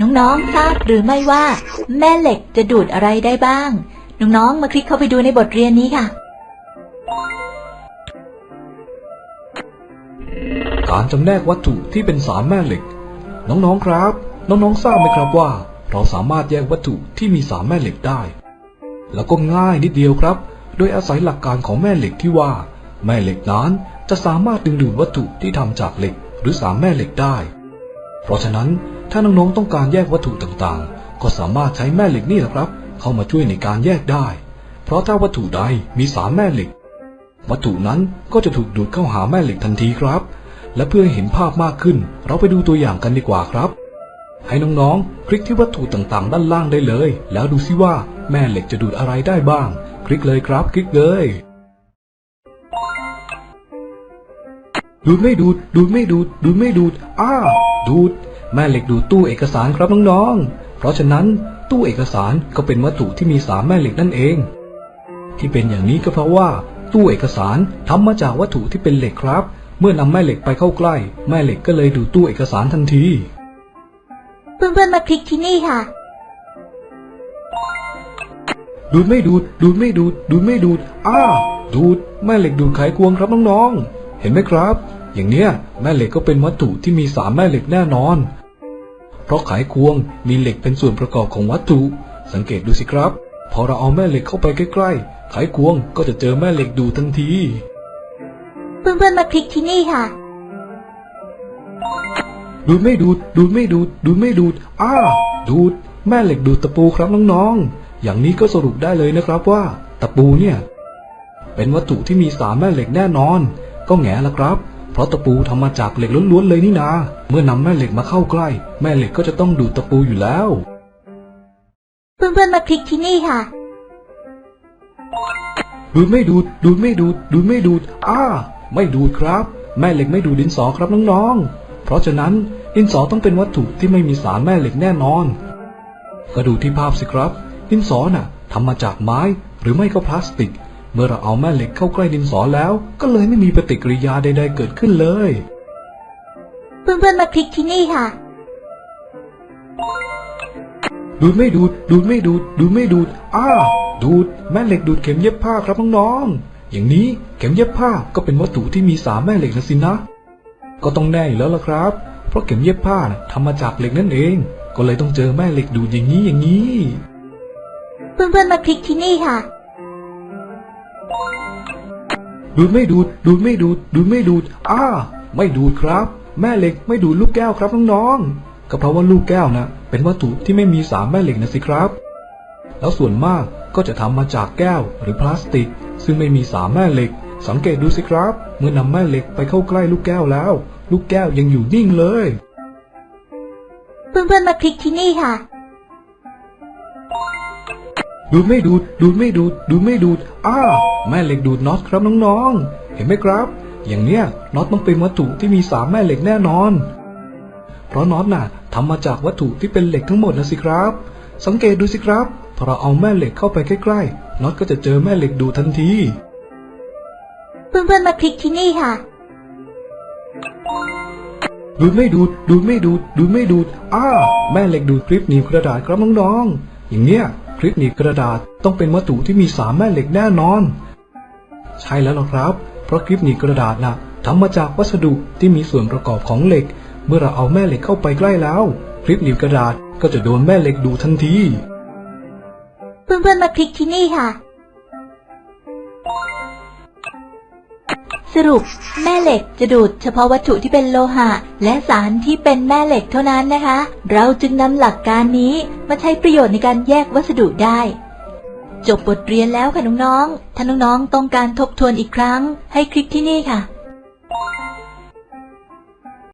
น้องๆ ทราบหรือไม่ว่า แม่เหล็กจะดูดอะไรได้บ้าง น้องๆ มาคลิกเข้าไปดูในบทเรียนนี้ค่ะ การจำแนกวัตถุที่เป็นสารแม่เหล็ก น้องๆ ครับ น้องๆ ทราบไหมครับว่า เราสามารถแยกวัตถุที่มีสารแม่เหล็กได้ แล้วก็ง่ายนิดเดียวครับ โดยอาศัยหลักการของแม่เหล็กที่ว่า แม่เหล็กนั้นจะสามารถดึงดูดวัตถุที่ทำจากเหล็ก หรือสารแม่เหล็กได้ เพราะฉะนั้น ถ้าน้องๆต้องการแยกวัตถุต่างๆ ก็สามารถใช้แม่เหล็กนี่แหละครับ เข้ามาช่วยในการแยกได้ เพราะถ้าวัตถุใดมีสารแม่เหล็ก วัตถุนั้นก็จะถูกดูดเข้าหาแม่เหล็กทันทีครับ และเพื่อให้เห็นภาพมากขึ้น เราไปดูตัวอย่างกันดีกว่าครับ ให้น้องๆ คลิกที่วัตถุต่างๆ ด้านล่างได้เลย แล้วดูซิว่าแม่เหล็กจะดูดอะไรได้บ้าง คลิกเลยครับ คลิกเลยดูดไม่ดูด ดูดไม่ดูด ดูดไม่ดูด อ้า ดูด แม่เหล็กดูดตู้เอกสารครับน้องๆ เพราะฉะนั้นตู้เอกสารก็เป็นวัตถุที่มีสารแม่เหล็กนั่นเอง ที่เป็นอย่างนี้ก็เพราะว่า ตู้เอกสารทำมาจากวัตถุที่เป็นเหล็กครับ เมื่อนำแม่เหล็กไปเข้าใกล้ แม่เหล็กก็เลยดูดตู้เอกสารทันที เพื่อนๆมาคลิกที่นี่ค่ะ ดูดไม่ดูด ดูดไม่ดูด ดูดไม่ดูด อ้า ดูด แม่เหล็กดูดไขควงครับน้องๆ เห็นไหมครับ อย่างเนี้ยแม่เหล็กก็เป็นวัตถุที่มีสารแม่เหล็กแน่นอน เพราะไขควงมีเหล็กเป็นส่วนประกอบของวัตถุ สังเกตดูสิครับ พอเราเอาแม่เหล็กเข้าไปใกล้ๆ ไขควงก็จะเจอแม่เหล็กดูดทันที เพื่อนๆมาคลิกที่นี่ค่ะ ดูดไม่ดูด ดูดไม่ดูด ดูดไม่ดูด อ้า ดูด แม่เหล็กดูดตะปูครับน้องๆ อย่างนี้ก็สรุปได้เลยนะครับว่า ตะปูเนี่ย เป็นวัตถุที่มีสารแม่เหล็กแน่นอน ก็แง่ละครับเพ ราะตะปูทำมาจากเหล็กล้วนๆเลยนี่นา เมื่อนำแม่เหล็กมาเข้าใกล้ แม่เหล็กก็จะต้องดูดตะปูอยู่แล้ว เพื่อนๆมาคลิกที่นี่ค่ะ ดูดไม่ดูด ดูดไม่ดูด ดูดไม่ดูด อ้า ไม่ดูดครับ แม่เหล็กไม่ดูดดินสอครับน้องๆ เพราะฉะนั้นดินสอต้องเป็นวัตถุที่ไม่มีสารแม่เหล็กแน่นอน ก็ดูที่ภาพสิครับ ดินสอน่ะทำมาจากไม้หรือไม่ก็พลาสติก เมื่อเราเอาแม่เหล็กเข้าใกล้ดินสอแล้ว ก็เลยไม่มีปฏิกิริยาใด ๆ เกิดขึ้นเลย เพื่อนๆมาคลิกที่นี่ค่ะ ดูดไม่ดูด ดูดไม่ดูด ดูดไม่ดูด อ้า ดูด แม่เหล็กดูดเข็มเย็บผ้าครับน้องๆ อย่างนี้เข็มเย็บผ้าก็เป็นวัตถุที่มีสารแม่เหล็กนะสินะ ก็ต้องแน่อยู่แล้วล่ะครับ เพราะเข็มเย็บผ้านะทำมาจากเหล็กนั่นเอง ก็เลยต้องเจอแม่เหล็กดูดอย่างนี้อย่างนี้ เพื่อนๆมาคลิกที่นี่ค่ะ ดูดไม่ดูด ดูดไม่ดูด ดูดไม่ดูด อ้า ไม่ดูดครับ แม่เหล็กไม่ดูดลูกแก้วครับน้องๆ ก็เพราะว่าลูกแก้วนะเป็นวัตถุที่ไม่มีสารแม่เหล็กนะสิครับ แล้วส่วนมากก็จะทำมาจากแก้วหรือพลาสติก ซึ่งไม่มีสารแม่เหล็ก สังเกตดูสิครับ เมื่อนำแม่เหล็กไปเข้าใกล้ลูกแก้วแล้ว ลูกแก้วยังอยู่นิ่งเลย เพื่อนๆมาคลิกที่นี่ค่ะ ดูดไม่ดูด ดูดไม่ดูด ดูดไม่ดูด อ้า แม่เหล็กดูดน็อตครับน้องๆ เห็นไหมครับ อย่างเนี้ยน็อตต้องเป็นวัตถุที่มีสามแม่เหล็กแน่นอน เพราะน็อตน่ะทำมาจากวัตถุที่เป็นเหล็กทั้งหมดนะสิครับ สังเกตดูสิครับ พอเราเอาแม่เหล็กเข้าไปใกล้ๆ น็อตก็จะเจอแม่เหล็กดูดทันที เพื่อนๆมาคลิกที่นี่ค่ะ ดูดไม่ดูด ดูดไม่ดูด ดูดไม่ดูด อ้า แม่เหล็กดูดคลิปหนีบกระดาษครับน้องๆ อย่างเนี้ย คลิปหนีบกระดาษต้องเป็นวัตถุที่มีสามแม่เหล็กแน่นอน ใช่แล้วล่ะครับ เพราะคลิปหนีบกระดาษน่ะทำมาจากวัสดุที่มีส่วนประกอบของเหล็ก เมื่อเราเอาแม่เหล็กเข้าไปใกล้แล้ว คลิปหนีบกระดาษก็จะโดนแม่เหล็กดูดทันที เพื่อนๆมาคลิกที่นี่ค่ะ สรุปแม่เหล็กจะดูดเฉพาะวัตถุที่เป็นโลหะ และสารที่เป็นแม่เหล็กเท่านั้นนะคะ เราจึงนำหลักการนี้มาใช้ประโยชน์ในการแยกวัสดุได้ จบบทเรียนแล้วค่ะน้องๆ ถ้าน้องๆ ต้องการทบทวนอีกครั้ง ให้คลิกที่นี่ค่ะ